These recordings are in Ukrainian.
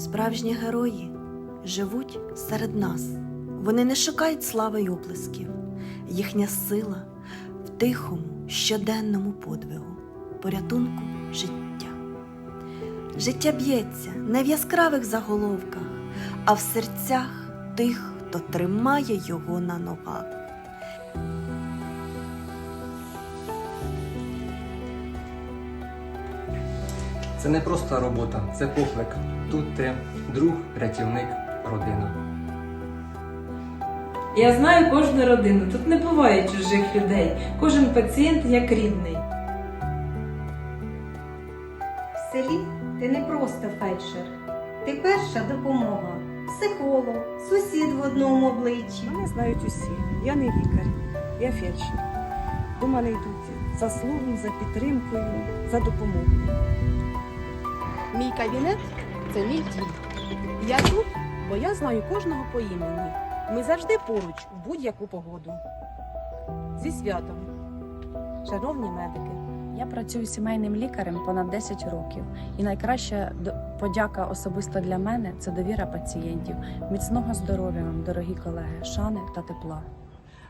Справжні герої живуть серед нас. Вони не шукають слави й оплесків. Їхня сила в тихому, щоденному подвигу, порятунку життя. Життя б'ється не в яскравих заголовках, а в серцях тих, хто тримає його на ногах. Це не просто робота, це поклик. Тут ти друг, рятівник, родина. Я знаю кожну родину, тут не буває чужих людей. Кожен пацієнт як рідний. В селі ти не просто фельдшер, ти перша допомога, психолог, сусід в одному обличчі. Мене знають усі. Я не лікар, я фельдшер. До мене йдуть за словом, за підтримкою, за допомогою. Мій кабінет це мій дім. Я тут, бо я знаю кожного по імені. Ми завжди поруч в будь-яку погоду. Зі святом, шановні медики. Я працюю сімейним лікарем понад 10 років, і найкраща подяка особисто для мене це довіра пацієнтів. Міцного здоров'я вам, дорогі колеги, шани та тепла.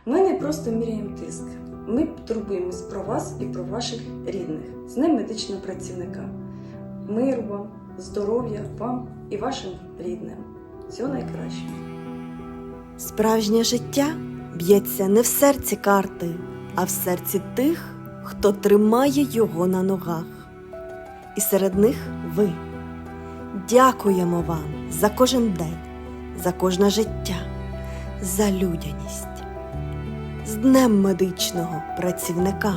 Ми не просто міряємо тиск. Ми турбуємось про вас і про ваших рідних. З ним медичного працівника. Миру вам, здоров'я вам і вашим рідним. Всього найкращого. Справжнє життя б'ється не в серці карти, а в серці тих, хто тримає його на ногах. І серед них ви. Дякуємо вам за кожен день, за кожне життя, за людяність. З Днем медичного працівника.